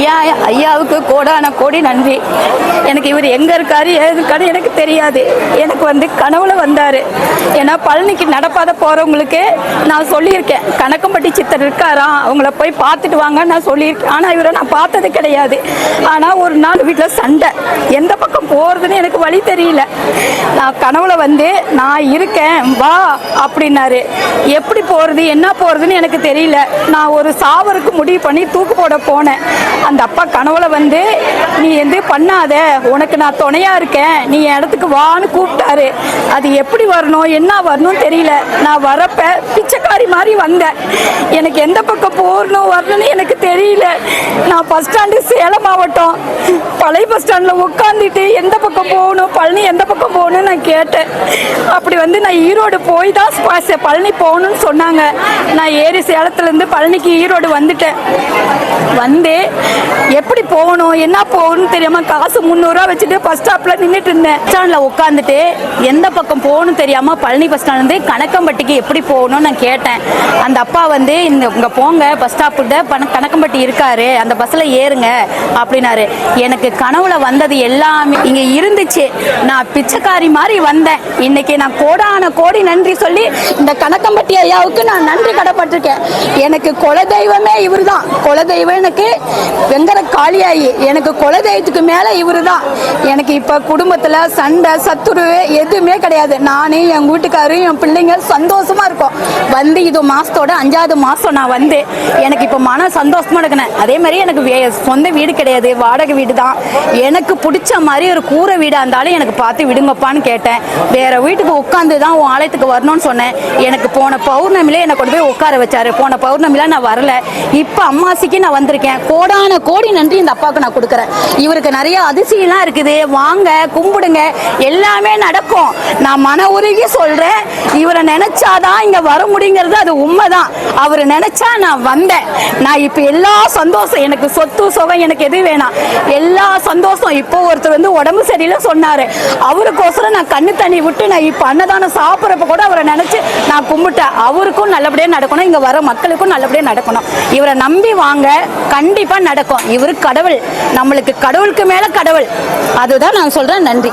ஐயா ஐயாவுக்கு கோடான கோடி நன்றி. எனக்கு இவர் எங்கே இருக்காரு ஏது இருக்காரு எனக்கு தெரியாது. எனக்கு வந்து கனவுல வந்தார். ஏன்னா பழனிக்கு நடப்பாத போகிறவங்களுக்கு நான் சொல்லியிருக்கேன். கணக்கம்பட்டி சித்தர் இருக்காராம் அவங்கள போய் பார்த்துட்டு வாங்க நான் சொல்லியிருக்கேன். ஆனால் இவரை நான் பார்த்தது கிடையாது. ஆனால் ஒரு நாள் வீட்டில் சண்டை. எந்த பக்கம் போகிறதுன்னு எனக்கு வழி தெரியல. நான் கனவுல வந்து நான் இருக்கேன் வா அப்படின்னாரு. எப்படி போகிறது என்ன போகிறதுன்னு எனக்கு தெரியல. நான் ஒரு சாவருக்கு முடிவு பண்ணி தூக்கு போட போனேன். அந்த அப்பா கனவுல வந்து நீ எது பண்ணாத. உனக்கு நான் துணையா இருக்கேன். நீ என் இடத்துக்கு வான்னு கூப்பிட்டாரு. அது எப்படி வரணும்? என்ன வரணும் தெரியல. நான் வரப்ப பிச்சைக்காரி மாதிரி வந்தேன். எனக்கு எந்த பக்கம் போகணும் வரணும்னு எனக்கு தெரியல. நான் பஸ் ஸ்டாண்டு சேலம் மாவட்டம். பழைய பஸ் ஸ்டாண்டில் உட்காந்துட்டு எந்த பக்கம் போகணும் பழனி எந்த பக்கம் போகணும்னு நான் கேட்டேன். அப்படி வந்து நான் ஈரோடு போய் தான் பழனி போகணும்னு சொன்னாங்க. நான் ஏறி சேலத்துலேருந்து பழனிக்கு ஈரோடு வந்துட்டேன். வந்து எப்படி போகணும் என்ன போகணும்னு தெரியாமல் காசு முந்நூறுரூவா வச்சுட்டு பஸ் ஸ்டாப்பில் நின்றுட்டு இருந்தேன். ஸ்டாண்டில் உட்காந்துட்டு எந்த பக்கம் போகணும் தெரியாமல் பழனி பஸ் ஸ்டாண்ட்லேருந்து கணக்கம்பட்டிக்கு எப்படி போகணும்னு நான் கேட்டேன். அந்த அப்பா வந்து இந்த இங்கே போங்க பஸ் ஸ்டாப்புக்கிட்ட கணக்கம்பட்டி இருக்காரு. அந்த பஸ்ஸில் ஏறுங்க அப்படின்னாரு. எனக்கு கனவுல வந்தது எல்லாமே இங்கே இருந்துச்சு. நான் பிச்சைக்காரி மாதிரி வந்தேன். இன்னைக்கு நான் கோடான கோடி நன்றி சொல்லி இந்த கணக்கம்பட்டி ஐயாவுக்கு நான் நன்றி கடப்பட்டிருக்கேன். எனக்கு குலதெய்வமே இவர் தான் குலதெய்வம் எனக்கு வெங்கர காளியாயி. எனக்கு குலதெய்வத்துக்கு மேலே இவர் தான் எனக்கு இப்போ குடும்பத்தில் சண்டை சத்துருவு எதுவுமே கிடையாது. நானே என் வீட்டுக்காரும் என் பிள்ளைங்க சந்தோஷமா இருக்கோம். வந்து இது மாசத்தோட அஞ்சாவது மாசம் நான் வந்து எனக்கு இப்போ மன சந்தோஷமா எடுக்கணும் அதே மாதிரி எனக்கு சொந்த வீடு கிடையாது. வாடகை வீடு தான் எனக்கு பிடிச்ச மாதிரி ஒரு கூரை வீடாக இருந்தாலும் எனக்கு பார்த்து விடுங்கப்பான்னு கேட்டேன். வேற வீட்டுக்கு உட்காந்து தான் உன் ஆலயத்துக்கு வரணும்னு சொன்னேன். எனக்கு போன பௌர்ணமியில என்னை கொண்டு போய் உட்கார வச்சாரு. போன பௌர்ணமியில நான் வரல. இப்போ அம்மாசிக்கு நான் வந்திருக்கேன். கோடான கோடி நன்றி இந்த அப்பாவுக்கு நான் கொடுக்குறேன். இவருக்கு நிறைய அதிசயம்லாம் இருக்குது. வாங்க கும்பிடுங்க. எல்லாமே நடக்கும். நான் மன உருகி சொல்றேன். இவரை நினைச்சாதான் இங்க வர முடியுங்கிறது அது உண்மைதான். அவர் நினைச்சா நான் வந்தேன். நான் இப்போ எல்லா சந்தோஷம் எனக்கு சொத்து சுகம் எனக்கு எது வேணாம். எல்லா சந்தோஷம். இப்போ ஒருத்தர் வந்து உடம்பு சரியில்லை சொன்னாரு. அவருக்கோசரம் நான் கண்ணு தண்ணி விட்டு நான் இப்போ அன்னதானம் சாப்பிட்றப்ப கூட அவரை நினைச்சு நான் கும்பிட்டேன். அவருக்கும் நல்லபடியாக நடக்கணும். இங்கே வர மக்களுக்கும் நல்லபடியாக நடக்கணும். இவரை நம்பி வாங்க கண்டிப்பாக நடக்கும். இவரு கடவுள். நம்மளுக்கு கடவுளுக்கு மேலே கடவுள். அதுதான் நான் சொல்கிறேன் நன்றி.